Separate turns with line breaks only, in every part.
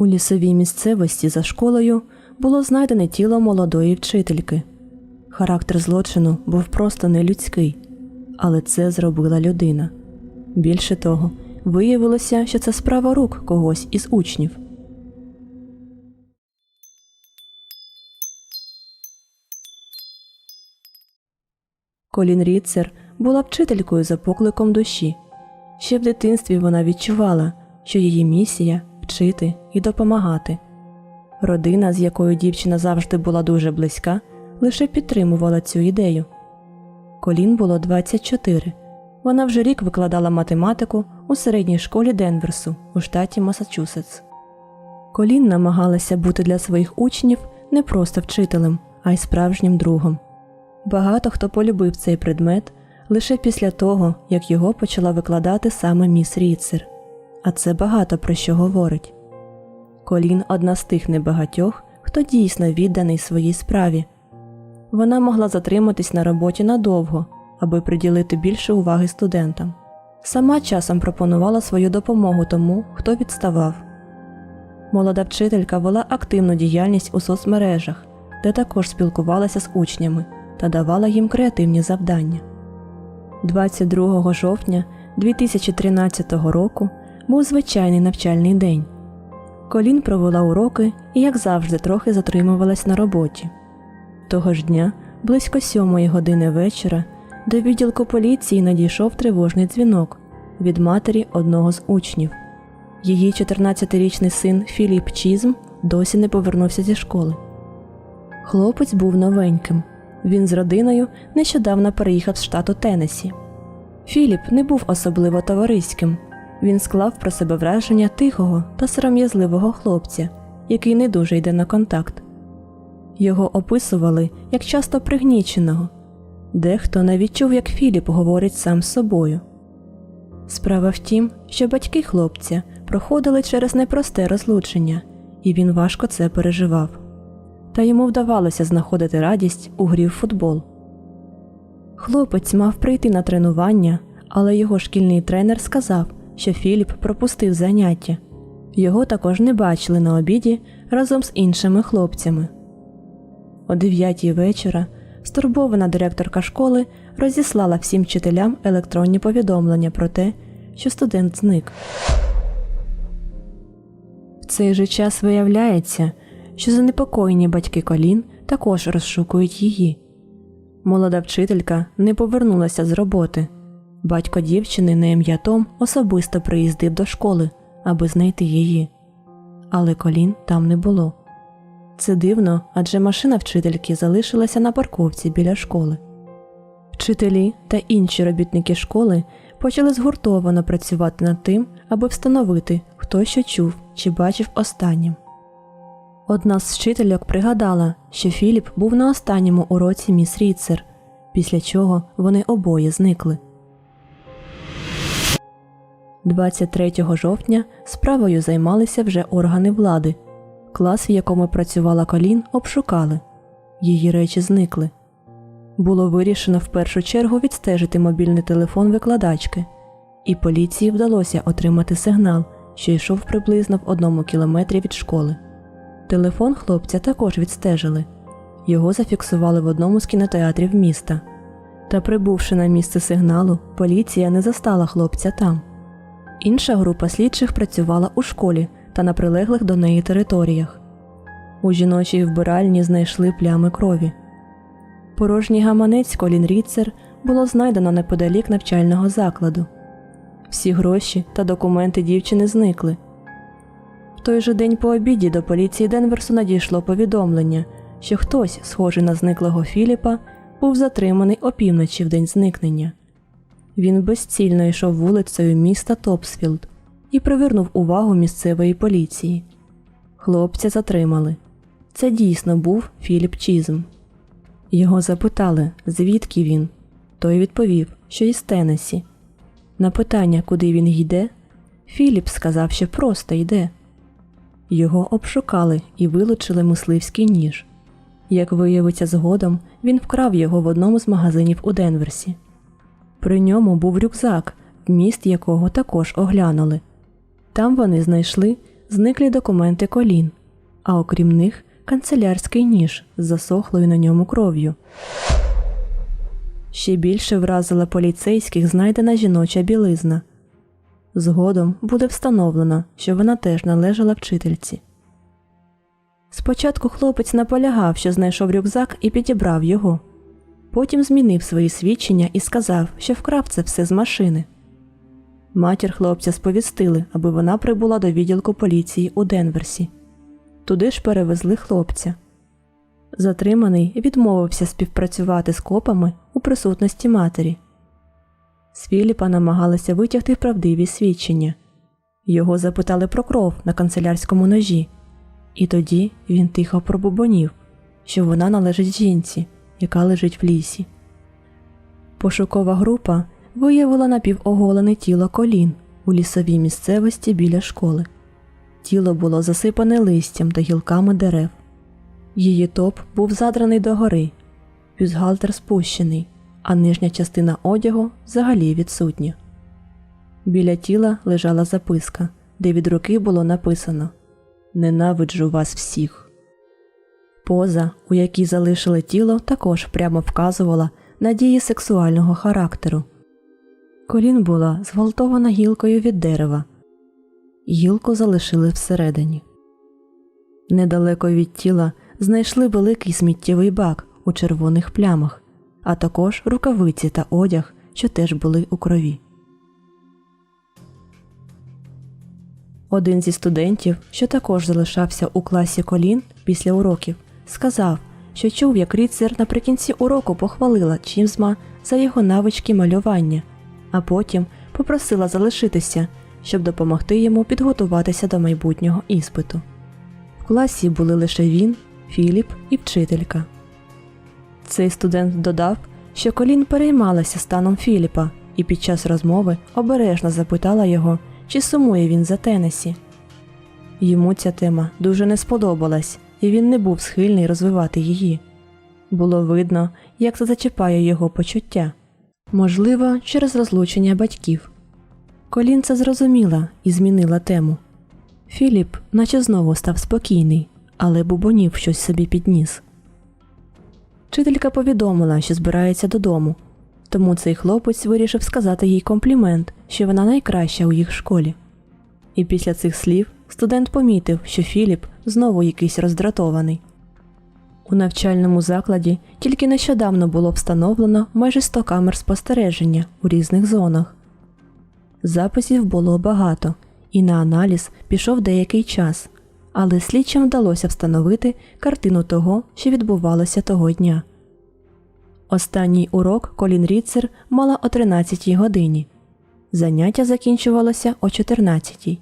У лісовій місцевості за школою було знайдене тіло молодої вчительки. Характер злочину був просто нелюдський, але це зробила людина. Більше того, виявилося, що це справа рук когось із учнів. Колін Ріцер була вчителькою за покликом душі. Ще в дитинстві вона відчувала, що її місія вчити і допомагати. Родина, з якою дівчина завжди була дуже близька, лише підтримувала цю ідею. Колін було 24. Вона вже рік викладала математику у середній школі Денверсу у штаті Масачусетс. Колін намагалася бути для своїх учнів не просто вчителем, а й справжнім другом. Багато хто полюбив цей предмет лише після того, як його почала викладати саме міс Ріцер, а це багато про що говорить. Колін одна з тих небагатьох, хто дійсно відданий своїй справі. Вона могла затриматись на роботі надовго, аби приділити більше уваги студентам. Сама часом пропонувала свою допомогу тому, хто відставав. Молода вчителька вела активну діяльність у соцмережах, де також спілкувалася з учнями та давала їм креативні завдання. 22 жовтня 2013 року був звичайний навчальний день. Колін провела уроки і, як завжди, трохи затримувалась на роботі. Того ж дня, близько сьомої години вечора, до відділку поліції надійшов тривожний дзвінок від матері одного з учнів. Її 14-річний син Філіп Чізм досі не повернувся зі школи. Хлопець був новеньким. Він з родиною нещодавно переїхав з штату Теннессі. Філіп не був особливо товариським. Він склав про себе враження тихого та сором'язливого хлопця, який не дуже йде на контакт. Його описували як часто пригніченого. Дехто навіть чув, як Філіп говорить сам з собою. Справа в тім, що батьки хлопця проходили через непросте розлучення, і він важко це переживав. Та йому вдавалося знаходити радість у грі в футбол. Хлопець мав прийти на тренування, але його шкільний тренер сказав, що Філіп пропустив заняття. Його також не бачили на обіді разом з іншими хлопцями. О дев'ятій вечора стурбована директорка школи розіслала всім вчителям електронні повідомлення про те, що студент зник. В цей же час виявляється, що занепокоєні батьки колін також розшукують її. Молода вчителька не повернулася з роботи. Батько дівчини на ім'я Том особисто приїздив до школи, аби знайти її. Але колін там не було. Це дивно, адже машина вчительки залишилася на парковці біля школи. Вчителі та інші робітники школи почали згуртовано працювати над тим, аби встановити, хто що чув чи бачив останнім. Одна з вчительок пригадала, що Філіп був на останньому уроці міс Ріцер, після чого вони обоє зникли. 23 жовтня справою займалися вже органи влади. Клас, в якому працювала Колін, обшукали. Її речі зникли. Було вирішено в першу чергу відстежити мобільний телефон викладачки, і поліції вдалося отримати сигнал, що йшов приблизно в одному кілометрі від школи. Телефон хлопця також відстежили. Його зафіксували в одному з кінотеатрів міста. Та, прибувши на місце сигналу, поліція не застала хлопця там. Інша група слідчих працювала у школі та на прилеглих до неї територіях. У жіночій вбиральні знайшли плями крові. Порожній гаманець Колін Ріцер було знайдено неподалік навчального закладу. Всі гроші та документи дівчини зникли. В той же день по обіді до поліції Денверсу надійшло повідомлення, що хтось, схожий на зниклого Філіпа, був затриманий опівночі в день зникнення. Він безцільно йшов вулицею міста Топсфілд і привернув увагу місцевої поліції. Хлопця затримали. Це дійсно був Філіп Чізм. Його запитали, звідки він. Той відповів, що із Теннессі. На питання, куди він йде, Філіп сказав, що просто йде. Його обшукали і вилучили мисливський ніж. Як виявиться згодом, він вкрав його в одному з магазинів у Денверсі. При ньому був рюкзак, вміст якого також оглянули. Там вони знайшли зниклі документи колін, а окрім них канцелярський ніж з засохлою на ньому кров'ю. Ще більше вразила поліцейських знайдена жіноча білизна. Згодом буде встановлено, що вона теж належала вчительці. Спочатку хлопець наполягав, що знайшов рюкзак і підібрав його. Потім змінив свої свідчення і сказав, що вкрав це все з машини. Матір хлопця сповістили, аби вона прибула до відділку поліції у Денверсі. Туди ж перевезли хлопця. Затриманий відмовився співпрацювати з копами у присутності матері. З Філіпа намагалися витягти правдиві свідчення. Його запитали про кров на канцелярському ножі, і тоді він тихо пробубонів, що вона належить жінці, яка лежить в лісі. Пошукова група виявила напівоголене тіло колін у лісовій місцевості біля школи. Тіло було засипане листям та гілками дерев. Її топ був задраний догори, бюстгальтер спущений, а нижня частина одягу взагалі відсутня. Біля тіла лежала записка, де від руки було написано Ненавиджу вас всіх. Поза, у якій залишили тіло, також прямо вказувала на дії сексуального характеру. Колін була зґвалтована гілкою від дерева. Гілку залишили всередині. Недалеко від тіла знайшли великий сміттєвий бак у червоних плямах, а також рукавиці та одяг, що теж були у крові. Один зі студентів, що також залишався у класі колін після уроків, сказав, що чув, як Ріцер наприкінці уроку похвалила Чімзма за його навички малювання, а потім попросила залишитися, щоб допомогти йому підготуватися до майбутнього іспиту. В класі були лише він, Філіп і вчителька. Цей студент додав, що Колін переймалася станом Філіпа і під час розмови обережно запитала його, чи сумує він за Тенесі. Йому ця тема дуже не сподобалась, і він не був схильний розвивати її. Було видно, як це зачіпає його почуття, можливо, через розлучення батьків. Колін це зрозуміла і змінила тему. Філіп, наче знову став спокійний, але бубонів щось собі підніс. Вчителька повідомила, що збирається додому, тому цей хлопець вирішив сказати їй комплімент, що вона найкраща у їх школі. І після цих слів студент помітив, що Філіп знову якийсь роздратований. У навчальному закладі тільки нещодавно було встановлено майже 100 камер спостереження у різних зонах. Записів було багато, і на аналіз пішов деякий час, але слідчим вдалося встановити картину того, що відбувалося того дня. Останній урок Колін Ріцер мала о 13 годині. Заняття закінчувалося о 14.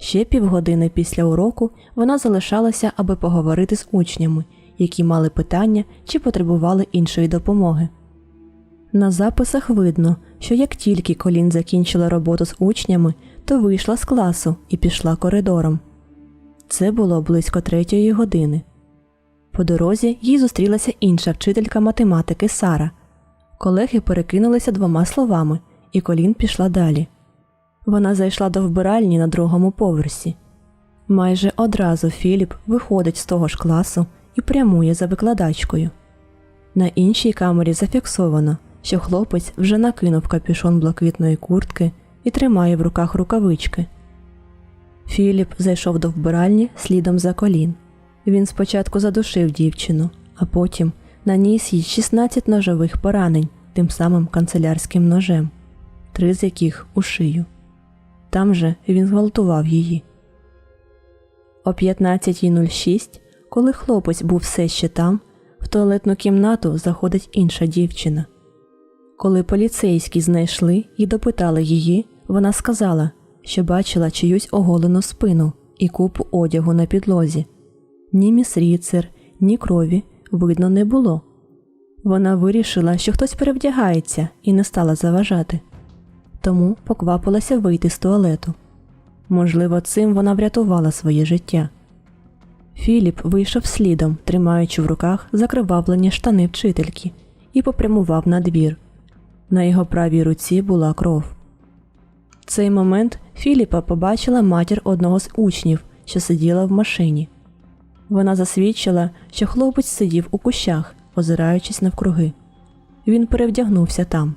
Ще півгодини після уроку вона залишалася, аби поговорити з учнями, які мали питання чи потребували іншої допомоги. На записах видно, що як тільки Колін закінчила роботу з учнями, то вийшла з класу і пішла коридором. Це було близько третьої години. По дорозі їй зустрілася інша вчителька математики Сара. Колеги перекинулися двома словами, і Колін пішла далі. Вона зайшла до вбиральні на другому поверсі. Майже одразу Філіп виходить з того ж класу і прямує за викладачкою. На іншій камері зафіксовано, що хлопець вже накинув капюшон блакитної куртки і тримає в руках рукавички. Філіп зайшов до вбиральні слідом за колін. Він спочатку задушив дівчину, а потім наніс їй 16 ножових поранень тим самим канцелярським ножем, три з яких у шию. Там же він зґвалтував її. О 15.06, коли хлопець був все ще там, в туалетну кімнату заходить інша дівчина. Коли поліцейські знайшли і допитали її, вона сказала, що бачила чиюсь оголену спину і купу одягу на підлозі. Ні міс Ріцер, ні крові видно не було. Вона вирішила, що хтось перевдягається і не стала заважати, тому поквапилася вийти з туалету. Можливо, цим вона врятувала своє життя. Філіп вийшов слідом, тримаючи в руках закривавлені штани вчительки, і попрямував на двір. На його правій руці була кров. В цей момент Філіпа побачила матір одного з учнів, що сиділа в машині. Вона засвідчила, що хлопець сидів у кущах, озираючись навкруги. Він перевдягнувся там.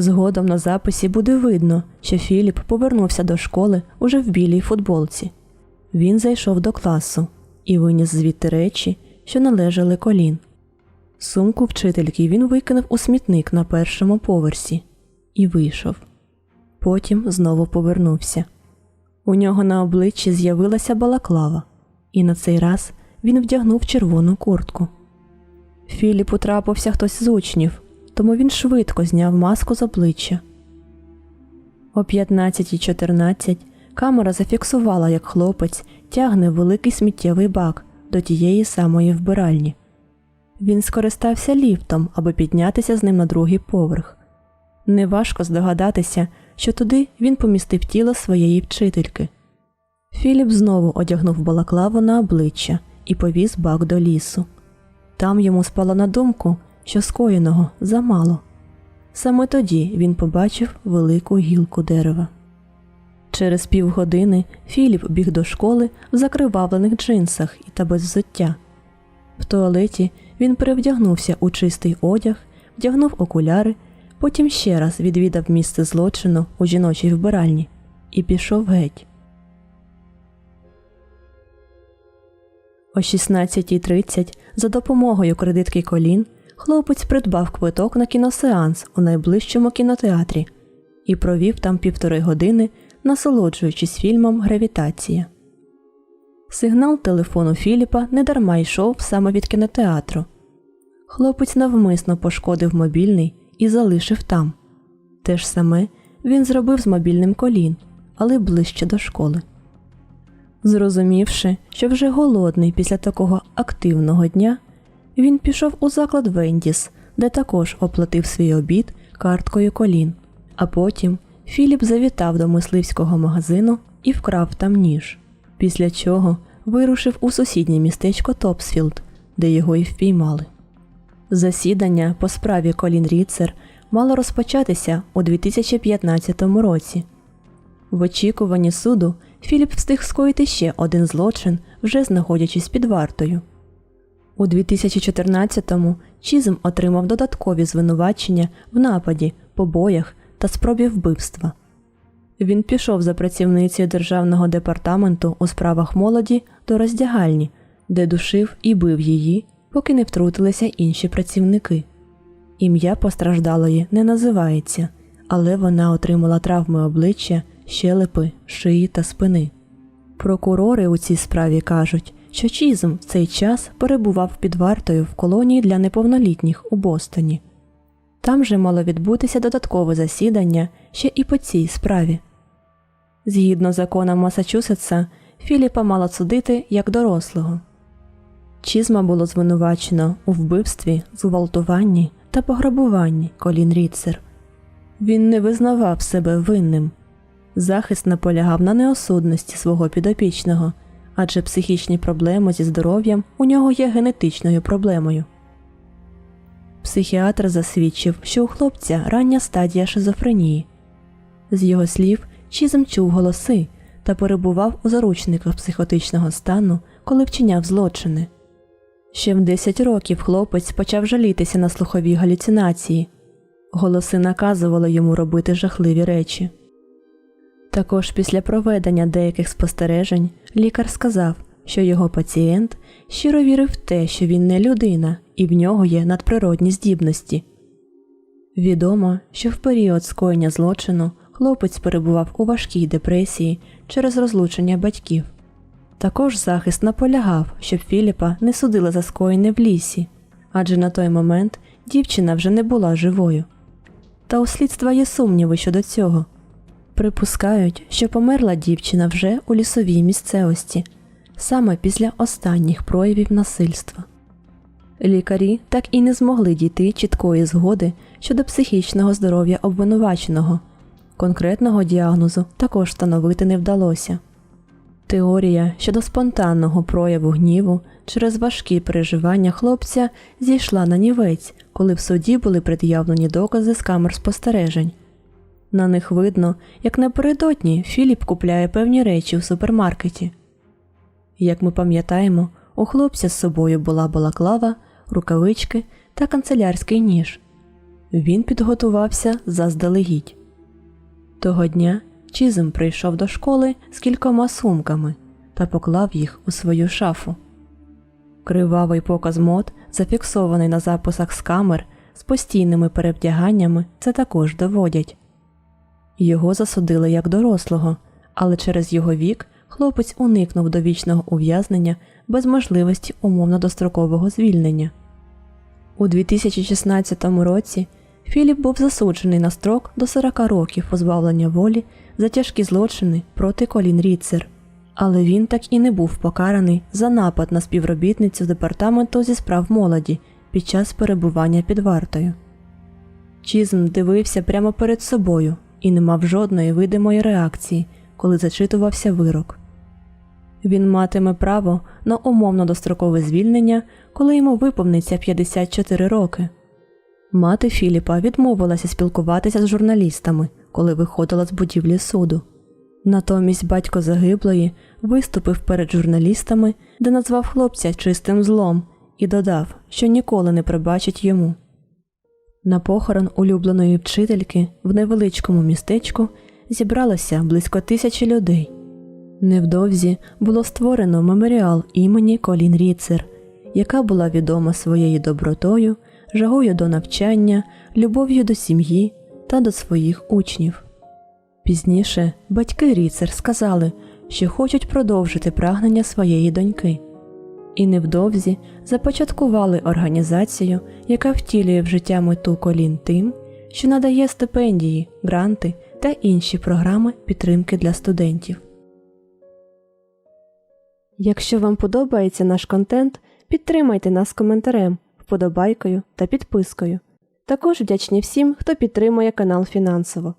Згодом на записі буде видно, що Філіп повернувся до школи уже в білій футболці. Він зайшов до класу і виніс звідти речі, що належали колін. Сумку вчительки він викинув у смітник на першому поверсі і вийшов. Потім знову повернувся. У нього на обличчі з'явилася балаклава, і на цей раз він вдягнув червону куртку. Філіпу трапився хтось з учнів, тому він швидко зняв маску з обличчя. О 15.14 камера зафіксувала, як хлопець тягне великий сміттєвий бак до тієї самої вбиральні. Він скористався ліфтом, аби піднятися з ним на другий поверх. Неважко здогадатися, що туди він помістив тіло своєї вчительки. Філіп знову одягнув балаклаву на обличчя і повіз бак до лісу. Там йому спало на думку, що скоєного замало. Саме тоді він побачив велику гілку дерева. Через півгодини Філіп біг до школи в закривавлених джинсах і та без взуття. В туалеті він перевдягнувся у чистий одяг, вдягнув окуляри, потім ще раз відвідав місце злочину у жіночій вбиральні і пішов геть. О 16.30 за допомогою кредитки колін хлопець придбав квиток на кіносеанс у найближчому кінотеатрі і провів там півтори години, насолоджуючись фільмом Гравітація. Сигнал телефону Філіпа недарма йшов саме від кінотеатру. Хлопець навмисно пошкодив мобільний і залишив там. Те ж саме він зробив з мобільним колін, але ближче до школи. Зрозумівши, що вже голодний після такого активного дня, він пішов у заклад Вендіс, де також оплатив свій обід карткою колін. А потім Філіп завітав до мисливського магазину і вкрав там ніж, після чого вирушив у сусіднє містечко Топсфілд, де його і впіймали. Засідання по справі Колін Ріцер мало розпочатися у 2015 році. В очікуванні суду Філіп встиг скоїти ще один злочин, вже знаходячись під вартою. У 2014-му Чізм отримав додаткові звинувачення в нападі, побоях та спробі вбивства. Він пішов за працівницею Державного департаменту у справах молоді до роздягальні, де душив і бив її, поки не втрутилися інші працівники. Ім'я постраждалої не називається, але вона отримала травми обличчя, щелепи, шиї та спини. Прокурори у цій справі кажуть, що Чізм в цей час перебував під вартою в колонії для неповнолітніх у Бостоні. Там же мало відбутися додаткове засідання ще і по цій справі. Згідно законам Масачусетса, Філіпа мало судити як дорослого. Чізма було звинувачено у вбивстві, зґвалтуванні та пограбуванні Колін Ріцер. Він не визнавав себе винним. Захист наполягав на неосудності свого підопічного, адже психічні проблеми зі здоров'ям у нього є генетичною проблемою. Психіатр засвідчив, що у хлопця рання стадія шизофренії. З його слів, Чізм чув голоси та перебував у заручниках психотичного стану, коли вчиняв злочини. Ще в 10 років хлопець почав жалітися на слухові галюцинації. Голоси наказували йому робити жахливі речі. Також після проведення деяких спостережень лікар сказав, що його пацієнт щиро вірив в те, що він не людина і в нього є надприродні здібності. Відомо, що в період скоєння злочину хлопець перебував у важкій депресії через розлучення батьків. Також захист наполягав, щоб Філіпа не судили за скоєне в лісі, адже на той момент дівчина вже не була живою. Та у слідства є сумніви щодо цього. Припускають, що померла дівчина вже у лісовій місцевості, саме після останніх проявів насильства. Лікарі так і не змогли дійти чіткої згоди щодо психічного здоров'я обвинуваченого. Конкретного діагнозу також встановити не вдалося. Теорія щодо спонтанного прояву гніву через важкі переживання хлопця зійшла на нівець, коли в суді були пред'явлені докази з камер спостережень. На них видно, як напередодні Філіп купляє певні речі в супермаркеті. Як ми пам'ятаємо, у хлопця з собою була балаклава, рукавички та канцелярський ніж. Він підготувався заздалегідь. Того дня Чізм прийшов до школи з кількома сумками та поклав їх у свою шафу. Кривавий показ мод, зафіксований на записах з камер з постійними перевдяганнями, це також доводять. Його засудили як дорослого, але через його вік хлопець уникнув довічного ув'язнення без можливості умовно-дострокового звільнення. У 2016 році Філіп був засуджений на строк до 40 років позбавлення волі за тяжкі злочини проти Колін Ріцер, але він так і не був покараний за напад на співробітницю департаменту зі справ молоді під час перебування під вартою. Чізм дивився прямо перед собою і не мав жодної видимої реакції, коли зачитувався вирок. Він матиме право на умовно дострокове звільнення, коли йому виповниться 54 роки. Мати Філіпа відмовилася спілкуватися з журналістами, коли виходила з будівлі суду. Натомість батько загиблої виступив перед журналістами, де назвав хлопця чистим злом і додав, що ніколи не пробачить йому. На похорон улюбленої вчительки в невеличкому містечку зібралося близько тисячі людей. Невдовзі було створено меморіал імені Колін Ріцер, яка була відома своєю добротою, жагою до навчання, любов'ю до сім'ї та до своїх учнів. Пізніше батьки Ріцер сказали, що хочуть продовжити прагнення своєї доньки, і невдовзі започаткували організацію, яка втілює в життя мету колін тим, що надає стипендії, гранти та інші програми підтримки для студентів. Якщо вам подобається наш контент, підтримайте нас коментарем, вподобайкою та підпискою. Також вдячні всім, хто підтримує канал фінансово.